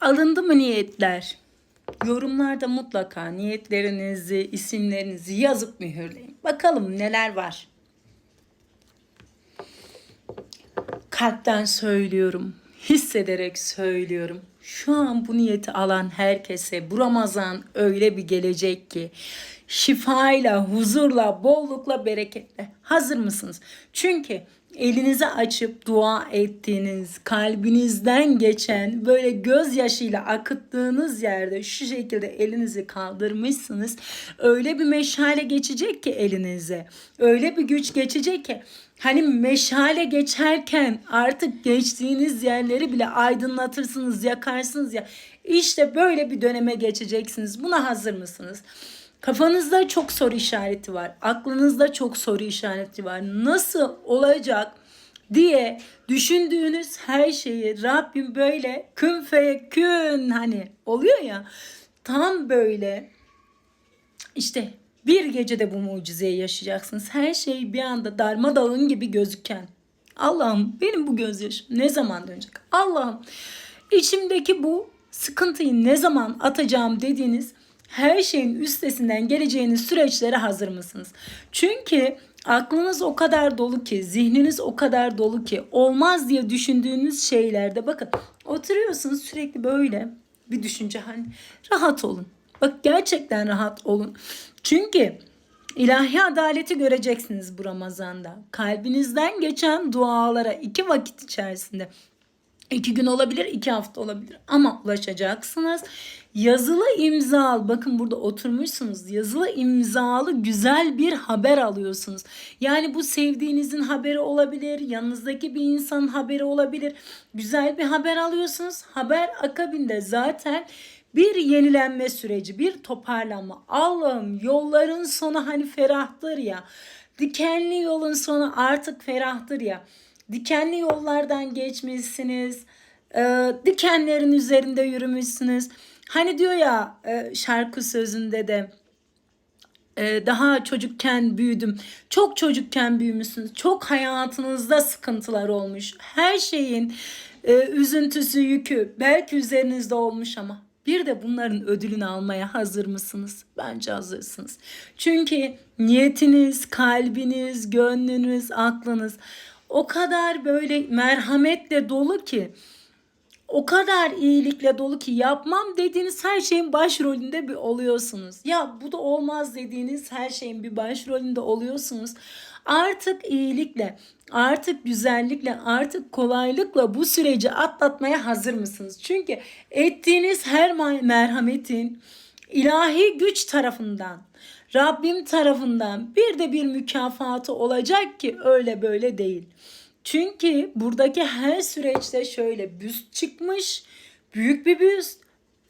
Alındı mı niyetler? Yorumlarda mutlaka niyetlerinizi, isimlerinizi yazıp mühürleyin. Bakalım neler var. Kalpten söylüyorum, hissederek söylüyorum. Şu an bu niyeti alan herkese bu Ramazan öyle bir gelecek ki şifayla, huzurla, bollukla, bereketle. Hazır mısınız? Çünkü elinizi açıp dua ettiğiniz, kalbinizden geçen, böyle gözyaşıyla akıttığınız yerde şu şekilde elinizi kaldırmışsınız. Öyle bir meşale geçecek ki elinize. Öyle bir güç geçecek ki Hani meşale geçerken artık geçtiğiniz yerleri bile aydınlatırsınız, yakarsınız ya. İşte böyle bir döneme geçeceksiniz. Buna hazır mısınız? Kafanızda çok soru işareti var. Aklınızda çok soru işareti var. Nasıl olacak diye düşündüğünüz her şeyi Rabbim böyle kün feyekün hani oluyor ya tam böyle işte bir gecede bu mucizeyi yaşayacaksınız. Her şey bir anda darmadağın gibi gözüken. Allah'ım benim bu gözyaşım ne zaman dönecek? Allah'ım içimdeki bu sıkıntıyı ne zaman atacağım dediğiniz her şeyin üstesinden geleceğiniz süreçlere hazır mısınız? Çünkü aklınız o kadar dolu ki, zihniniz o kadar dolu ki olmaz diye düşündüğünüz şeylerde bakın oturuyorsunuz sürekli böyle bir düşünce hani rahat olun. Bak gerçekten rahat olun. Çünkü ilahi adaleti göreceksiniz bu Ramazan'da. Kalbinizden geçen dualara iki vakit içerisinde İki gün olabilir, iki hafta olabilir ama ulaşacaksınız. Yazılı imzalı, bakın burada oturmuşsunuz. Yazılı imzalı güzel bir haber alıyorsunuz. Yani bu sevdiğinizin haberi olabilir, yanınızdaki bir insanın haberi olabilir. Güzel bir haber alıyorsunuz. Haber akabinde zaten bir yenilenme süreci, bir toparlanma. Allah'ım yolların sonu hani ferahtır ya. Dikenli yolun sonu artık ferahtır ya. Dikenli yollardan geçmişsiniz. E, dikenlerin üzerinde yürümüşsünüz. Hani diyor ya e, şarkı sözünde de e, daha çocukken büyüdüm. Çok çocukken büyümüşsünüz. Çok hayatınızda sıkıntılar olmuş. Her şeyin e, üzüntüsü, yükü belki üzerinizde olmuş ama bir de bunların ödülünü almaya hazır mısınız? Bence hazırsınız. Çünkü niyetiniz, kalbiniz, gönlünüz, aklınız o kadar böyle merhametle dolu ki o kadar iyilikle dolu ki yapmam dediğiniz her şeyin başrolünde bir oluyorsunuz. Ya bu da olmaz dediğiniz her şeyin bir başrolünde oluyorsunuz. Artık iyilikle, artık güzellikle, artık kolaylıkla bu süreci atlatmaya hazır mısınız? Çünkü ettiğiniz her merhametin ilahi güç tarafından, Rabbim tarafından bir de bir mükafatı olacak ki öyle böyle değil. Çünkü buradaki her süreçte şöyle büst çıkmış, büyük bir büst,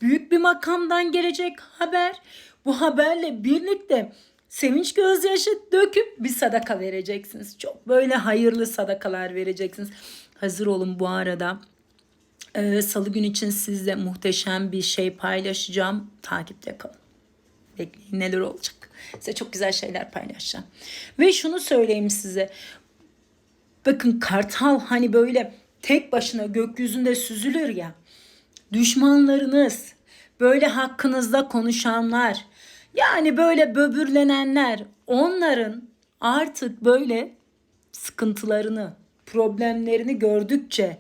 büyük bir makamdan gelecek haber. Bu haberle birlikte sevinç gözyaşı döküp bir sadaka vereceksiniz. Çok böyle hayırlı sadakalar vereceksiniz. Hazır olun bu arada. Ee, Salı gün için sizle muhteşem bir şey paylaşacağım. Takipte kalın. Bekleyin neler olacak. Size çok güzel şeyler paylaşacağım. Ve şunu söyleyeyim size. Bakın kartal hani böyle tek başına gökyüzünde süzülür ya. Düşmanlarınız, böyle hakkınızda konuşanlar, yani böyle böbürlenenler onların artık böyle sıkıntılarını, problemlerini gördükçe,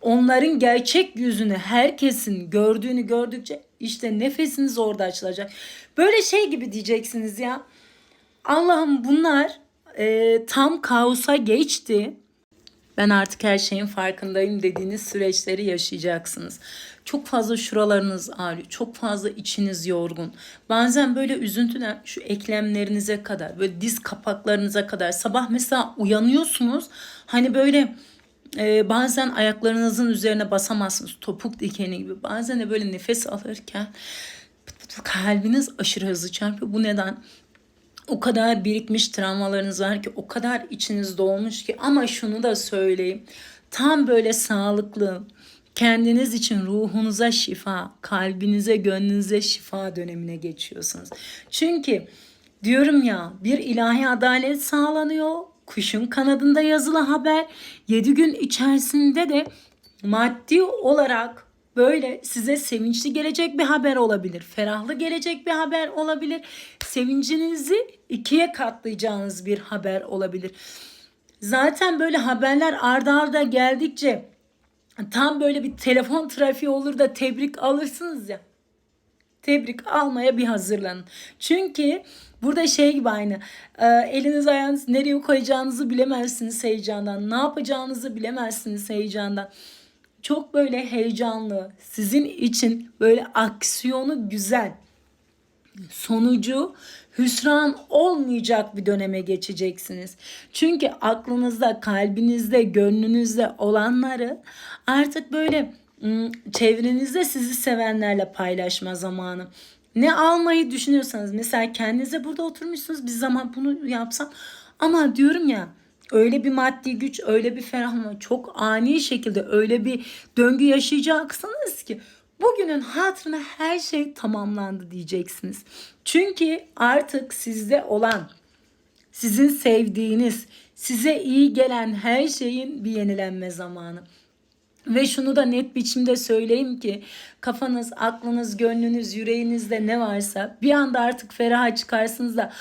onların gerçek yüzünü herkesin gördüğünü gördükçe işte nefesiniz orada açılacak. Böyle şey gibi diyeceksiniz ya. Allah'ım bunlar e, tam kaosa geçti. Ben artık her şeyin farkındayım dediğiniz süreçleri yaşayacaksınız. Çok fazla şuralarınız ağrıyor. Çok fazla içiniz yorgun. Bazen böyle üzüntüden şu eklemlerinize kadar, böyle diz kapaklarınıza kadar. Sabah mesela uyanıyorsunuz. Hani böyle e, bazen ayaklarınızın üzerine basamazsınız. Topuk dikeni gibi. Bazen de böyle nefes alırken kalbiniz aşırı hızlı çarpıyor. Bu neden? O kadar birikmiş travmalarınız var ki, o kadar içiniz dolmuş ki ama şunu da söyleyeyim. Tam böyle sağlıklı, kendiniz için ruhunuza şifa, kalbinize, gönlünüze şifa dönemine geçiyorsunuz. Çünkü diyorum ya bir ilahi adalet sağlanıyor. Kuşun kanadında yazılı haber 7 gün içerisinde de maddi olarak böyle size sevinçli gelecek bir haber olabilir. Ferahlı gelecek bir haber olabilir. Sevincinizi ikiye katlayacağınız bir haber olabilir. Zaten böyle haberler ardarda arda geldikçe tam böyle bir telefon trafiği olur da tebrik alırsınız ya. Tebrik almaya bir hazırlanın. Çünkü burada şey gibi aynı. E, eliniz ayağınız nereye koyacağınızı bilemezsiniz heyecandan. Ne yapacağınızı bilemezsiniz heyecandan. Çok böyle heyecanlı. Sizin için böyle aksiyonu güzel. Sonucu hüsran olmayacak bir döneme geçeceksiniz. Çünkü aklınızda, kalbinizde, gönlünüzde olanları artık böyle çevrenizde sizi sevenlerle paylaşma zamanı. Ne almayı düşünüyorsanız mesela kendinize burada oturmuşsunuz bir zaman bunu yapsam ama diyorum ya öyle bir maddi güç öyle bir ferahlama çok ani şekilde öyle bir döngü yaşayacaksınız ki bugünün hatırına her şey tamamlandı diyeceksiniz. Çünkü artık sizde olan sizin sevdiğiniz, size iyi gelen her şeyin bir yenilenme zamanı. Ve şunu da net biçimde söyleyeyim ki kafanız, aklınız, gönlünüz, yüreğinizde ne varsa bir anda artık feraha çıkarsınız da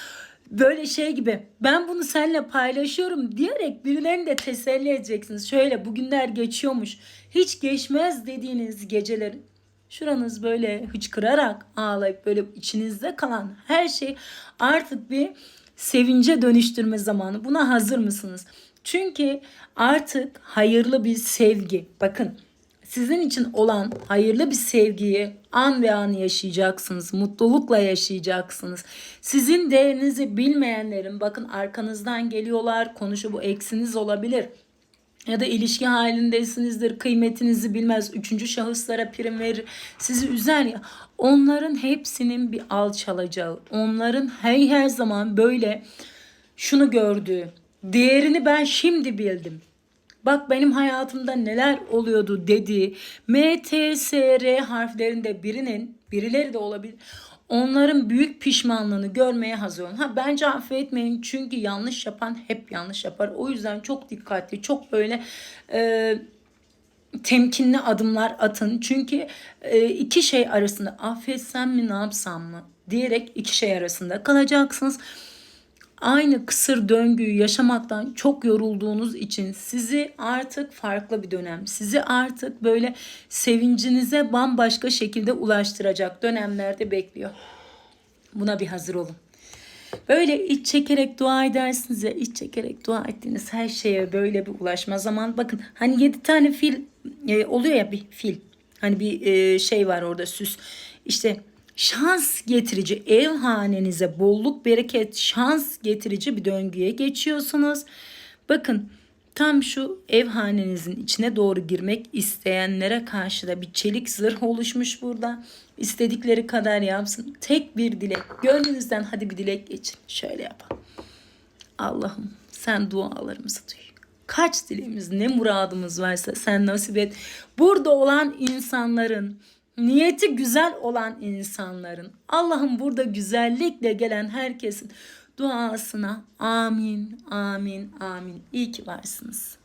böyle şey gibi ben bunu seninle paylaşıyorum diyerek birilerini de teselli edeceksiniz. Şöyle bugünler geçiyormuş. Hiç geçmez dediğiniz gecelerin şuranız böyle hıçkırarak ağlayıp böyle içinizde kalan her şey artık bir sevince dönüştürme zamanı. Buna hazır mısınız? Çünkü artık hayırlı bir sevgi. Bakın sizin için olan hayırlı bir sevgiyi an ve an yaşayacaksınız. Mutlulukla yaşayacaksınız. Sizin değerinizi bilmeyenlerin bakın arkanızdan geliyorlar. Konuşu bu eksiniz olabilir ya da ilişki halindesinizdir kıymetinizi bilmez üçüncü şahıslara prim verir sizi üzer ya onların hepsinin bir alçalacağı onların her her zaman böyle şunu gördüğü değerini ben şimdi bildim Bak benim hayatımda neler oluyordu dediği M, harflerinde birinin birileri de olabilir. Onların büyük pişmanlığını görmeye hazır olun. Ha bence affetmeyin çünkü yanlış yapan hep yanlış yapar. O yüzden çok dikkatli, çok böyle e, temkinli adımlar atın. Çünkü e, iki şey arasında affetsem mi ne yapsam mı diyerek iki şey arasında kalacaksınız aynı kısır döngüyü yaşamaktan çok yorulduğunuz için sizi artık farklı bir dönem, sizi artık böyle sevincinize bambaşka şekilde ulaştıracak dönemlerde bekliyor. Buna bir hazır olun. Böyle iç çekerek dua edersiniz ya iç çekerek dua ettiğiniz her şeye böyle bir ulaşma zaman bakın hani yedi tane fil e, oluyor ya bir fil hani bir e, şey var orada süs işte şans getirici ev hanenize bolluk bereket şans getirici bir döngüye geçiyorsunuz. Bakın tam şu ev hanenizin içine doğru girmek isteyenlere karşı da bir çelik zırh oluşmuş burada. İstedikleri kadar yapsın. Tek bir dilek. Gönlünüzden hadi bir dilek geçin. Şöyle yapalım. Allah'ım sen dualarımızı duy. Kaç dileğimiz ne muradımız varsa sen nasip et. Burada olan insanların niyeti güzel olan insanların Allah'ın burada güzellikle gelen herkesin duasına amin amin amin iyi ki varsınız.